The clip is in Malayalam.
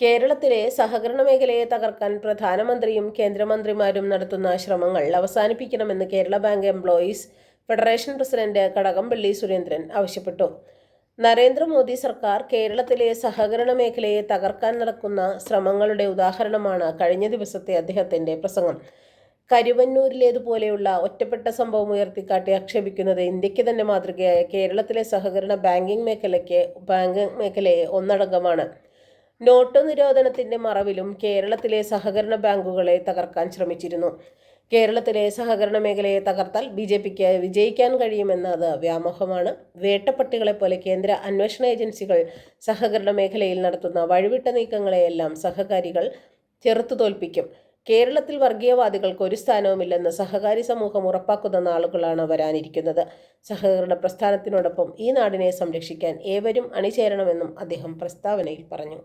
കേരളത്തിലെ സഹകരണ മേഖലയെ തകർക്കാൻ പ്രധാനമന്ത്രിയും കേന്ദ്രമന്ത്രിമാരും നടത്തുന്ന ശ്രമങ്ങൾ അവസാനിപ്പിക്കണമെന്ന് Kerala bank employees federation president Kadakampally Surendran ആവശ്യപ്പെട്ടു. നരേന്ദ്രമോദി സർക്കാർ കേരളത്തിലെ സഹകരണ മേഖലയെ തകർക്കാൻ നടക്കുന്ന ശ്രമങ്ങളുടെ ഉദാഹരണമാണ് കഴിഞ്ഞ ദിവസത്തെ അദ്ദേഹത്തിന്റെ പ്രസംഗം. കരുവന്നൂരിലേതുപോലെയുള്ള ഒറ്റപ്പെട്ട സംഭവം ഉയർത്തിക്കാട്ടി ആക്ഷേപിക്കുന്നത് ഇന്ത്യയ്ക്ക് തന്നെ മാതൃകയായ കേരളത്തിലെ സഹകരണ ബാങ്കിംഗ് മേഖലയ്ക്ക് ബാങ്കിംഗ് മേഖലയെ ഒന്നടങ്കമാണ്. നോട്ട് നിരോധനത്തിന്റെ മറവിലും കേരളത്തിലെ സഹകരണ ബാങ്കുകളെ തകർക്കാൻ ശ്രമിച്ചിരുന്നു. കേരളത്തിലെ സഹകരണ മേഖലയെ തകർത്താൽ ബി ജെ പിക്ക് വിജയിക്കാൻ കഴിയുമെന്നത് വ്യാമോഹമാണ്. വേട്ടപ്പട്ടികളെ പോലെ കേന്ദ്ര അന്വേഷണ ഏജൻസികൾ സഹകരണ മേഖലയിൽ നടത്തുന്ന വഴിവിട്ട നീക്കങ്ങളെയെല്ലാം സഹകാരികൾ ചെറുത്തു തോൽപ്പിക്കും. കേരളത്തിൽ വർഗീയവാദികൾക്ക് ഒരു സ്ഥാനവുമില്ലെന്ന് സഹകാരി സമൂഹം ഉറപ്പാക്കുന്ന നാളുകളാണ് വരാനിരിക്കുന്നത്. സഹകരണ പ്രസ്ഥാനത്തിനോടൊപ്പം ഈ നാടിനെ സംരക്ഷിക്കാൻ ഏവരും അണിചേരണമെന്നും അദ്ദേഹം പ്രസ്താവനയിൽ പറഞ്ഞു.